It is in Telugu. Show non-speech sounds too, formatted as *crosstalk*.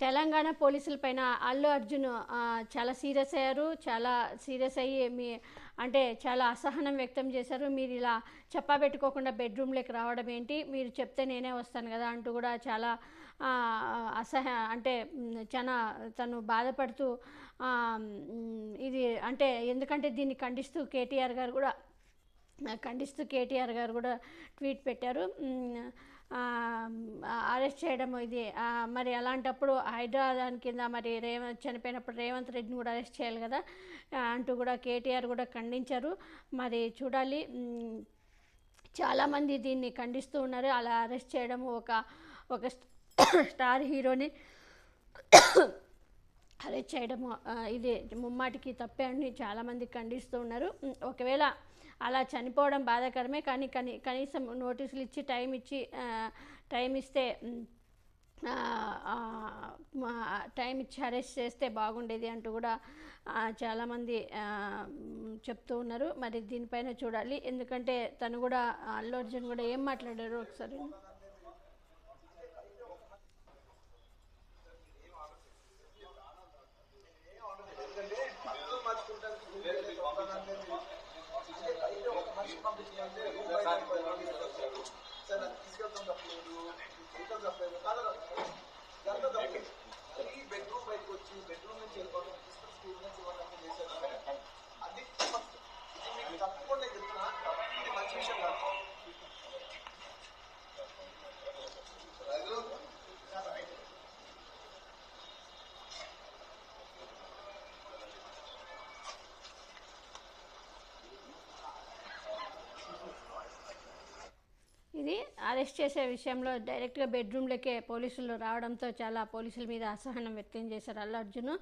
తెలంగాణ పోలీసులపైన అల్లు అర్జున్ చాలా సీరియస్ అయ్యారు. చాలా సీరియస్ అయ్యి మీ అంటే చాలా అసహనం వ్యక్తం చేశారు. మీరు ఇలా చెప్పబెట్టుకోకుండా బెడ్రూమ్లోకి రావడం ఏంటి? మీరు చెప్తే నేనే వస్తాను కదా అంటూ కూడా చాలా అసహ అంటే చాలా తను బాధపడుతూ ఇది అంటే ఎందుకంటే దీన్ని ఖండిస్తూ కేటీఆర్ గారు కూడా ఖండిస్తూ కేటీఆర్ గారు కూడా ట్వీట్ పెట్టారు. అరెస్ట్ చేయడం ఇది. మరి అలాంటప్పుడు హైదరాబాద్ కింద మరి రేవంత్ చనిపోయినప్పుడు రేవంత్ రెడ్డిని కూడా అరెస్ట్ చేయాలి కదా? అంటూ కూడా కేటీఆర్ కూడా ఖండించారు. మరి చూడాలి. చాలామంది దీన్ని ఖండిస్తూ ఉన్నారు. అలా అరెస్ట్ చేయడం ఒక ఒక *coughs* స్టార్ హీరోని ఎంకరేజ్ చేయడము ఇది ముమ్మాటికి తప్పే అని చాలామంది ఖండిస్తూ ఉన్నారు. ఒకవేళ అలా చనిపోవడం బాధాకరమే కానీ కనీ కనీసం నోటీసులు ఇచ్చి టైం ఇచ్చి టైం ఇస్తే టైం ఇచ్చి అరెస్ట్ చేస్తే బాగుండేది అంటూ కూడా చాలామంది చెప్తూ ఉన్నారు. మరి దీనిపైన చూడాలి. ఎందుకంటే తను కూడా అల్లు అర్జున్ కూడా ఏం మాట్లాడారు ఒకసారి? ఇది అరెస్ట్ చేసే విషయంలో డైరెక్ట్గా బెడ్రూమ్లకే పోలీసులు రావడంతో చాలా పోలీసుల మీద అసహనం వ్యక్తం చేశారు అల్లు అర్జును.